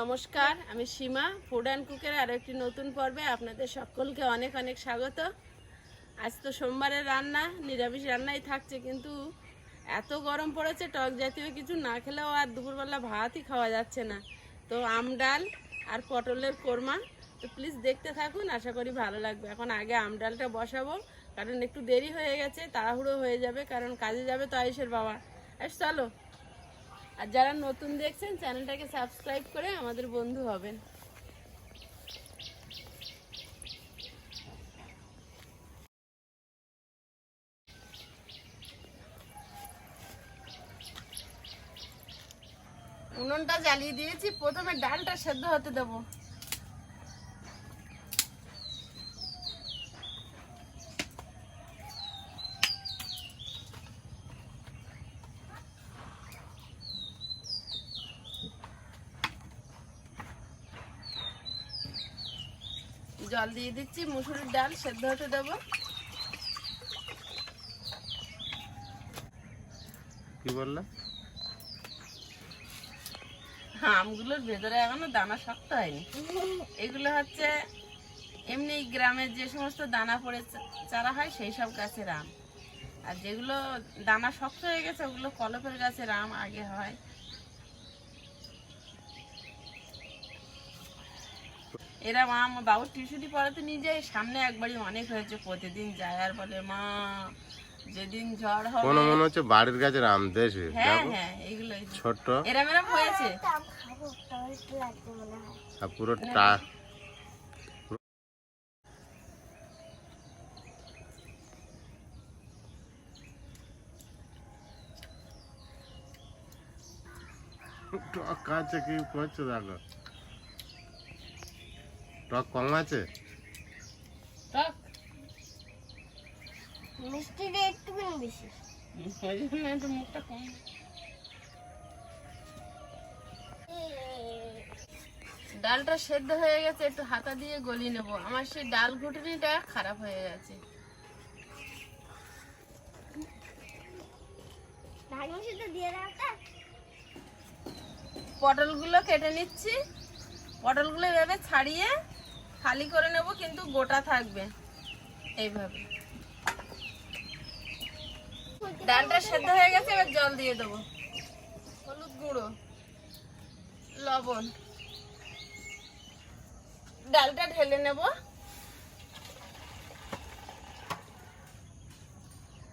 নমস্কার, আমি সীমা food and কুকের আরও একটি নতুন পর্বে আপনাদের সকলকে অনেক অনেক স্বাগত। আজ তো সোমবারের রান্না, নিরামিষ রান্নাই থাকছে, কিন্তু এত গরম পড়েছে, টক জাতীয় কিছু না খেলেও আর দুপুরবেলা ভাতই খাওয়া যাচ্ছে না। তো আম ডাল আর পটলের কোরমা, তো প্লিজ দেখতে থাকুন, আশা করি ভালো লাগবে। এখন আগে আম ডালটা বসাবো, কারণ একটু দেরি হয়ে গেছে, তাড়াহুড়ো হয়ে যাবে, কারণ কাজে যাবে তো আয়ুষের বাবা। আয়ুষ, চলো। আর যারা নতুন দেখছেন, চ্যানেলটাকে সাবস্ক্রাইব করে আমাদের বন্ধু হবেন। উনুনটা জ্বালিয়ে দিয়েছি, প্রথমে ডালটা সেদ্ধ হতে দেবো। জল দিয়ে দিচ্ছি মুসুরির ডাল সেদ্ধ হতে দেবো। কি বললে? আমগুলোর ভেতরে এখনও দানা শক্ত হয়নি। এগুলো হচ্ছে এমনি গ্রামের যে সমস্ত দানা পড়ে চারা হয় সেই সব গাছের আম। আর যেগুলো দানা শক্ত হয়ে গেছে ওগুলো কলপের গাছের আম আগে হয়। এরা মা আমার বাবুর টিউশনি পড়াতে নিয়ে যায় সামনে একবারই অনেক হয়েছে প্রতিদিন যায় আর বলে মা যেদিন ঝড় হবে মনে মনে হচ্ছে বাড়ির গাছের আম দেশে হ্যাঁ হ্যাঁ এরম এরম হয়েছে। আর পুরো টা টক আছে কি করছ দেখো। টক কম আছে? টক? মিষ্টিটা একটুখানি বেশি? ওই জন্য একটু মুখটা কম। ডালটা সেদ্ধ হয়ে গেছে একটু হাতা দিয়ে গলিয়ে নেব। আমার সেই ডাল ঘুটনিটা খারাপ হয়ে গেছে। পটলগুলো কেটে নিচ্ছি। পটলগুলো এভাবে ছাড়িয়ে খালি করে নেব, কিন্তু গোটা থাকবে। এইভাবে। ডালটা সেদ্ধ হয়ে গেছে, এবার জল দিয়ে দেবো। হলুদ গুঁড়ো, লবণ। ডালটা ঢেলে নেব।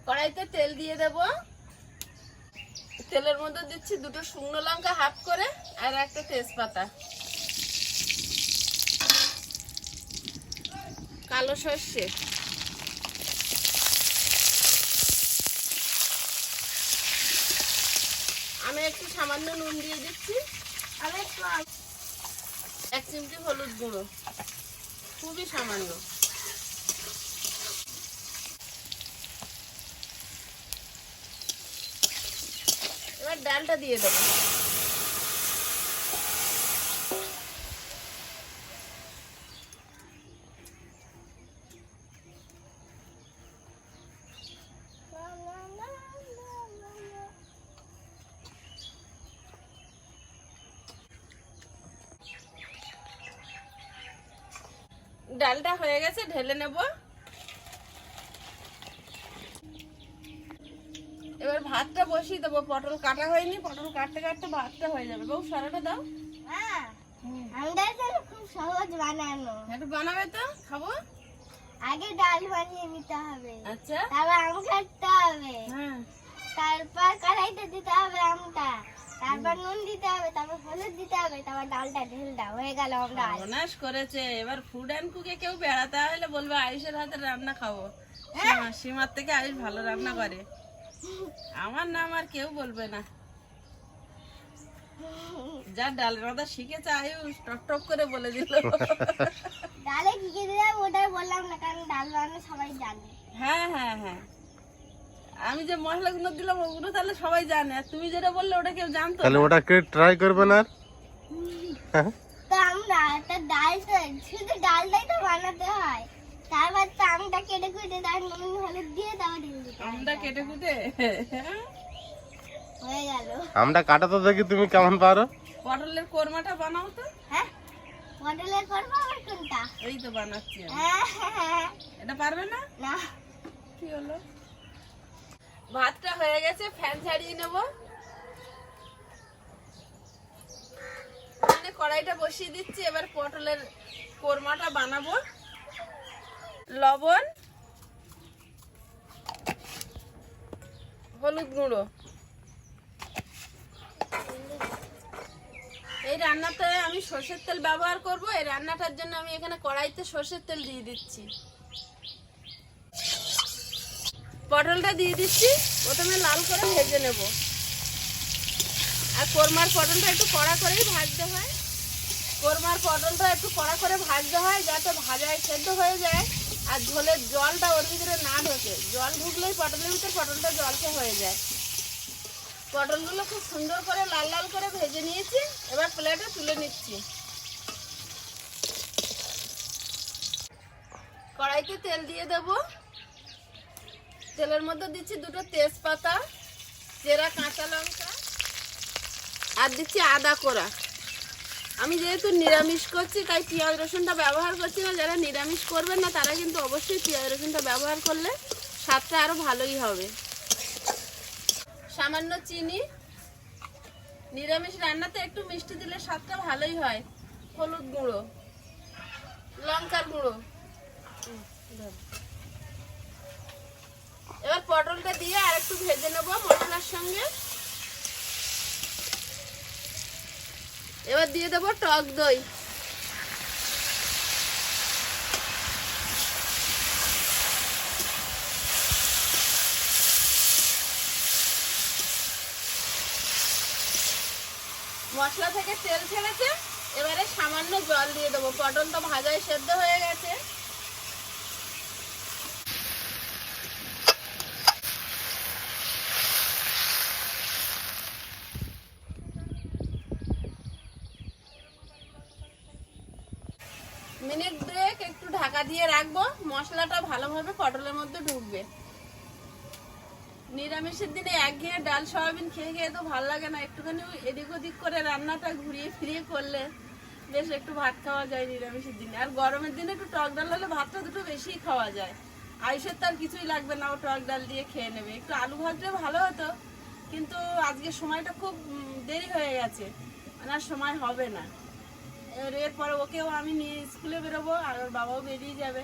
কড়াইতে তেল দিয়ে দেব। তেলের মধ্যে দিচ্ছি দুটো শুকনো লঙ্কা হাফ করে, আর একটা তেজপাতা। কালো সর্ষে। আমি একটু সামান্য নুন দিয়ে দিচ্ছি। আমি একটু এক চিমটি হলুদ গুঁড়ো। খুবই সামান্য। এবার ডালটা দিয়ে দেবো। ডালটা হয়ে গেছে ঢেলে নেব। এবার ভাতটা বসিয়ে দেবো। পটল কাটা হয়নি পটল কাটতে কাটতে ভাতটা হয়ে যাবে। বউ সরাটা দাও। হ্যাঁ খুব সহজ বানানো। একটু বানাবে তো খাব? আগে ডাল বানিয়ে নিতে হবে। আচ্ছা। তারপর আম কাটতে হবে। হ্যাঁ। তারপর কড়াইতে দিতে হবে আমটা। তারপর নুন দিতে হবে তারপর হলুদ দিতে হবে তারপর ডালটা ঢেল দাও হয়ে গেল আমরা সর্বনাশ করেছে। এবার ফুড অ্যান্ড কুকে কেউ বেড়াতে হলে বলবে আয়ুষের হাতের রান্না খাব। সীমার থেকে আয়ুষ ভালো রান্না করে। আমার নাম আর কেউ বলবে না। যা ডাল রাঁধা শিখেছে আয়ুষ টক টক করে বলে দিল। ডালে কি কি হবে ওটাই বললাম না কারণ ডাল বানানো সবাই জানে। হ্যাঁ হ্যাঁ হ্যাঁ। আমি যে মশলাগুলো দিলাম ওগুলো তাহলে সবাই জানে। আর তুমি যেটা বললে ওটা কেউ জানতো তাহলে না। ওটা কে ট্রাই করবে না? হ্যাঁ? তো আমরা ডাল শুধু ডালটাই তো বানাতে হয়। তারপর তো আমটা কেটে কুটে তার নুন হলুদ দিয়ে তারপর। আমটা কেটে কুটে? হয়ে গেল। আমটা কাটা তো দেখি তুমি কেমন পারো। পটলের কোরমাটা বানাও তো। হ্যাঁ? পটলের করব আবার কোনটা? এই তো বানাচ্ছি আমি। হ্যাঁ, এটা পারবে না? না। কি হলো? ভাতটা হয়ে গেছে, ফ্যান ছাড়িয়ে নেব। মানে কড়াইটা বসিয়ে দিচ্ছি, এবার পটলের কোরমাটা বানাবো। লবণ, হলুদ গুঁড়ো। এই রান্নাতে আমি সর্ষের তেল ব্যবহার করব, এই রান্নাটার জন্য আমি এখানে কড়াইতে সর্ষের তেল দিয়ে দিচ্ছি। পটলটা দিয়ে দিচ্ছি। প্রথমে লাল করে ভেজে নেব। আর কোরমার পটলটা একটু কড়া করেই ভাজতে হয়। কোরমার পটলটা একটু কড়া করে ভাজতে হয় যাতে ভাজায় সেদ্ধ হয়ে যায়। আর ঝোলের জলটা ওর ভিতরে না ঢোকে। জল ঢুকলেই পটলের ভিতরে পটলটা জলকে হয়ে যায়। পটলগুলো খুব সুন্দর করে লাল লাল করে ভেজে নিয়েছি। এবার প্লেটে তুলে নিচ্ছি। কড়াইতে তেল দিয়ে দেবো। তেলের মধ্যে দিচ্ছি দুটো তেজপাতা, চেরা কাঁচা লঙ্কা, আর দিচ্ছি আদা কোড়া। আমি যেহেতু নিরামিষ করছি, তাই পেঁয়াজ রসুনটা ব্যবহার করছি না। যারা নিরামিষ করবেন না, তারা কিন্তু অবশ্যই পেঁয়াজ রসুনটা ব্যবহার করলে স্বাদটা আরও ভালোই হবে। সামান্য চিনি। নিরামিষ রান্নাতে একটু মিষ্টি দিলে স্বাদটা ভালোই হয়। হলুদ গুঁড়ো, লঙ্কার গুঁড়ো। দিয়ে আর একটু ভেজে নেব মশলার সঙ্গে। এবার দিয়ে দেবো টক দই। মশলা থেকে তেল ছেড়েছে, এবারে সামান্য জল দিয়ে দেবো। পটল তো ভাজায় সেদ্ধ হয়ে গেছে। একটু ঢাকা দিয়ে রাখব। মশলাটা ভালোভাবে পটলের মধ্যে ঢুকবে। নিরামিষের দিনে একঘেয়ে ডাল, সয়াবিন খেয়ে খেয়ে তো ভালো লাগে না। একটুখানি এদিক ওদিক করে রান্নাটা ঘুরিয়ে ফিরিয়ে করলে বেশ একটু ভাত খাওয়া যায় নিরামিষের দিনে। আর গরমের দিনে একটু টক ডাল হলে ভাতটা দুটো বেশি খাওয়া যায়। আয়ুষের তার কিছুই লাগবে না, ও টক ডাল দিয়ে খেয়ে নেবে। একটু আলু ভাজলে ভালো হতো, কিন্তু আজকে সময়টা খুব দেরি হয়ে গেছে। মানে আর সময় হবে না। এরপরে ওকেও আমি নিয়ে স্কুলে বেরোবো আর ওর বাবাও বেরিয়ে যাবে।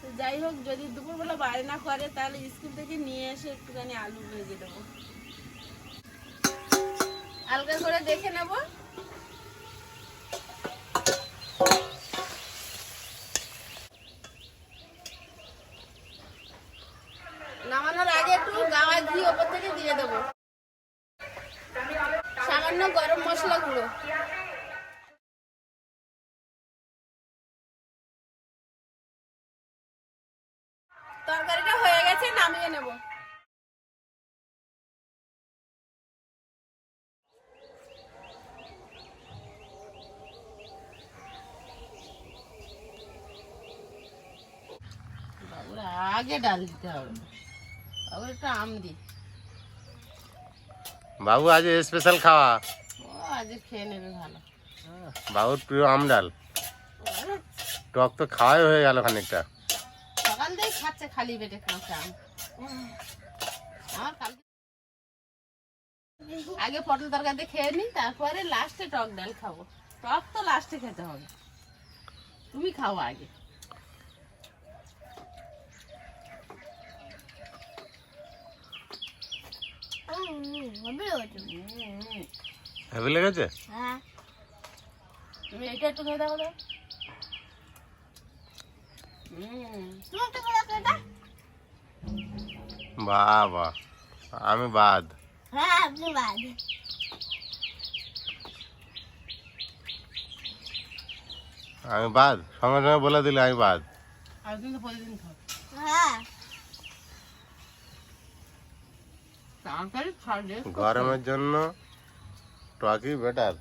তো যাই হোক, যদি দুপুরবেলা বাইরে না করে, তাহলে স্কুল থেকে নিয়ে এসে একটুখানি আলু ভেজে দেবো। আলগা করে দেখে নেব নামানোর আগে একটু গাওয়া ঘি ওপর থেকে দিয়ে দেবো সামান্য গরম মশলা গুঁড়ো তরকারিটা হয়ে গেছে নামিয়ে নেব। আগে ডাল দিতে হবে। একটু আম দি। বাবু আজ স্পেশাল খাওয়া। ও আজ খেয়ে নেবে ভালো। বাবুর প্রিয় আম ডাল। টক তো খাওয়াই হয়ে গেল খানিকটা। সকাল খালি পেটে কাঁচা আমার কালকে আগে পটল তরকারি খেয়ে নি তারপরে লাস্টে টক ডাল খাব। টক তো লাস্টে খেতে হবে। তুমি খাও আগে। লেগেছে? হ্যাঁ। তুমি এটা একটু খেয়ে দেখো তো উম, তুমি একটু করে খেতে বাবা আমি বাদ। হ্যাঁ আপনি বাদ। আমি বাদ সঙ্গে সঙ্গে বলে দিলে আমি বাদ। তো প্রতিদিন হ্যাঁ। গরমের জন্য টকই বেটার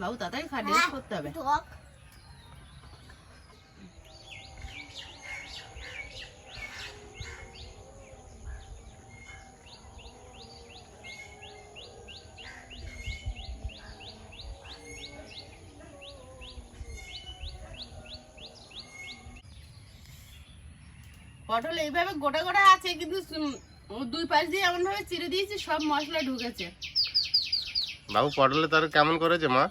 বাবু তাড়াতাড়ি খাওয়া করতে হবে। টক। পটল এইভাবে গোটা গোটা আছে কিন্তু দুই পাশ দিয়ে এমন ভাবে চিড়ে দিয়েছি সব মশলা ঢুকেছে। বাবু পটলের তরকারি কেমন করেছে মা।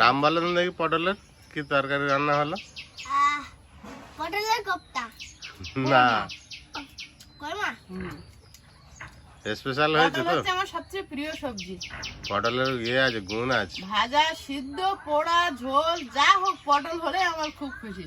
নাম বলেন দেখি পটলের কি তরকারি রান্না হলো? আহ, পটলের কোপ্তা। না। কর্মা স্পেশাল হয়েছে তো? আমার সবচেয়ে প্রিয় সবজি। পটলের ইয়ে আছে গুণ আছে। ভাজা সিদ্ধ পোড়া ঝোল যা হোক পটল হলে আমার খুব খুশি।